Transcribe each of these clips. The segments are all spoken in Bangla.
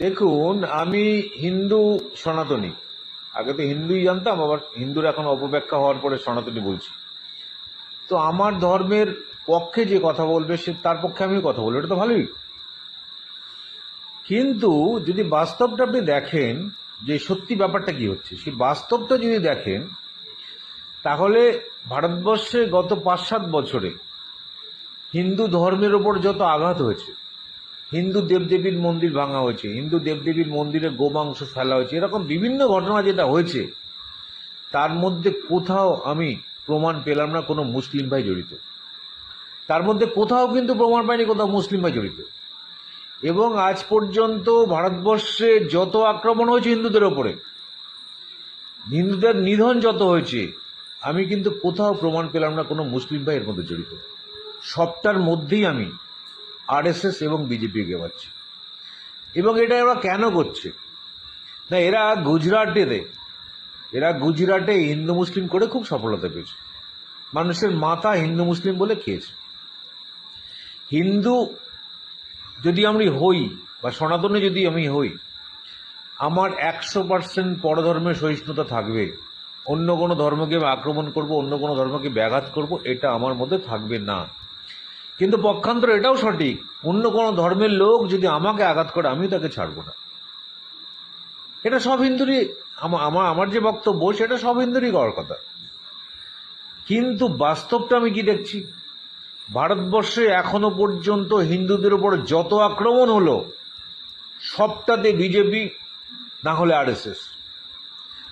দেখুন, আমি হিন্দু সনাতনী। আগে তো হিন্দুই জানতাম, আবার হিন্দুর এখন অপব্যাখ্যা হওয়ার পরে সনাতনী বলছি। তো আমার ধর্মের পক্ষে যে কথা বলবে, সে তার পক্ষে আমি কথা বলব, এটা তো ভালোই। কিন্তু যদি বাস্তবটা আপনি দেখেন, যে সত্যি ব্যাপারটা কি হচ্ছে, সেই বাস্তবটা যদি দেখেন, তাহলে ভারতবর্ষে গত পাঁচ সাত বছরে হিন্দু ধর্মের ওপর যত আঘাত হয়েছে হিন্দু দেবদেবীর মন্দির ভাঙা হয়েছে, হিন্দু দেবদেবীর মন্দিরে গোমাংস ফেলা হয়েছে, এরকম বিভিন্ন ঘটনা যেটা হয়েছে, তার মধ্যে কোথাও আমি প্রমাণ পেলাম না কোনো মুসলিম ভাই জড়িত। তার মধ্যে কোথাও কিন্তু প্রমাণ পাইনি কোথাও মুসলিম ভাই জড়িত। এবং আজ পর্যন্ত ভারতবর্ষে যত আক্রমণ হয়েছে হিন্দুদের ওপরে, হিন্দুদের নিধন যত হয়েছে, আমি কিন্তু কোথাও প্রমাণ পেলাম না কোনো মুসলিম ভাই এর মধ্যে জড়িত। সবটার মধ্যেই আমি আরএসএস এবং বিজেপিকে পাচ্ছি এবং এটা ওরা কেন করছে? না, এরা গুজরাটেতে, এরা গুজরাটে হিন্দু মুসলিম করে খুব সফলতা পেয়েছে। মানুষের মাথা হিন্দু মুসলিম বলে খেয়েছে। হিন্দু যদি আমি হই বা সনাতনে যদি আমি হই, আমার একশো পার্সেন্ট পরধর্মের সহিষ্ণুতা থাকবে। অন্য কোনো ধর্মকে আক্রমণ করব, অন্য কোনো ধর্মকে ব্যাঘাত করব, এটা আমার মধ্যে থাকবে না। কিন্তু পক্ষান্তর এটাও সঠিক। অন্য কোনো ধর্মের লোক যদি আমাকে আঘাত করে আমি তাকে ছাড়বো না। এটা সব হিন্দুরই আমার আমার যে বক্তব্য, সেটা সব হিন্দুরই করার কথা। কিন্তু বাস্তবটা আমি কি দেখছি? ভারতবর্ষে এখনও পর্যন্ত হিন্দুদের উপর যত আক্রমণ হলো, সবটাতে বিজেপি, না হলে আরএসএস।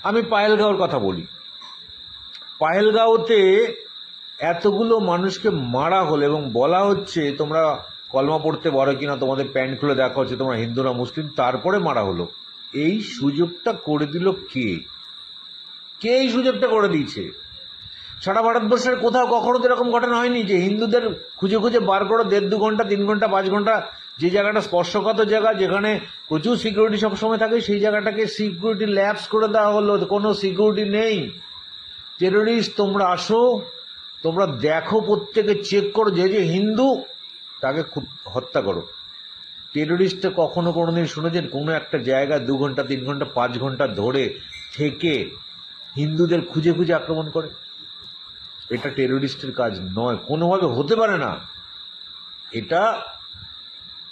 আমি পায়েলগাঁওর কথা বলি। পায়েলগাঁওতে এতগুলো মানুষকে মারা হলো এবং বলা হচ্ছে, তোমরা কলমা পড়তে পারো কিনা, তোমাদের প্যান্ট খুলে দেখা হচ্ছে, তোমরা হিন্দু না মুসলিম, তারপরে মারা হলো। এই সুযোগটা করে দিল কে? কে এই সুযোগটা করে দিয়েছে? সারা ভারতবর্ষের কোথাও কখনো তো এরকম ঘটনা হয়নি যে হিন্দুদের খুঁজে খুঁজে বার করো, দেড় দু ঘণ্টা, তিন ঘণ্টা, পাঁচ ঘণ্টা, যে জায়গাটা স্পর্শকাত জায়গা, যেখানে প্রচুর সিকিউরিটি সবসময় থাকে, সেই জায়গাটাকে সিকিউরিটি ল্যাপস করে দেওয়া হলো, কোনো সিকিউরিটি নেই। টেরোরিস্ট তোমরা আসো তোমরা দেখো প্রত্যেকে চেক করো যে যে হিন্দু, তাকে খুব হত্যা করো। টেরোরিস্টে কখনো কোনো দিন শুনেছেন? কোনো একটা জায়গায় দু ঘণ্টা, তিন ঘণ্টা, পাঁচ ঘণ্টা ধরে থেকে হিন্দুদের খুঁজে খুঁজে আক্রমণ করে। এটা টেরোরিস্টের কাজ নয়। কোনোভাবে হতে পারে না। এটা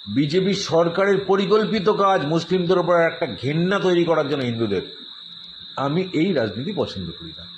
বিজেপি সরকারের পরিকল্পিত কাজ, মুসলিমদের ওপর একটা ঘেন্না তৈরি করার জন্য হিন্দুদের। আমি এই রাজনীতি পছন্দ করি না।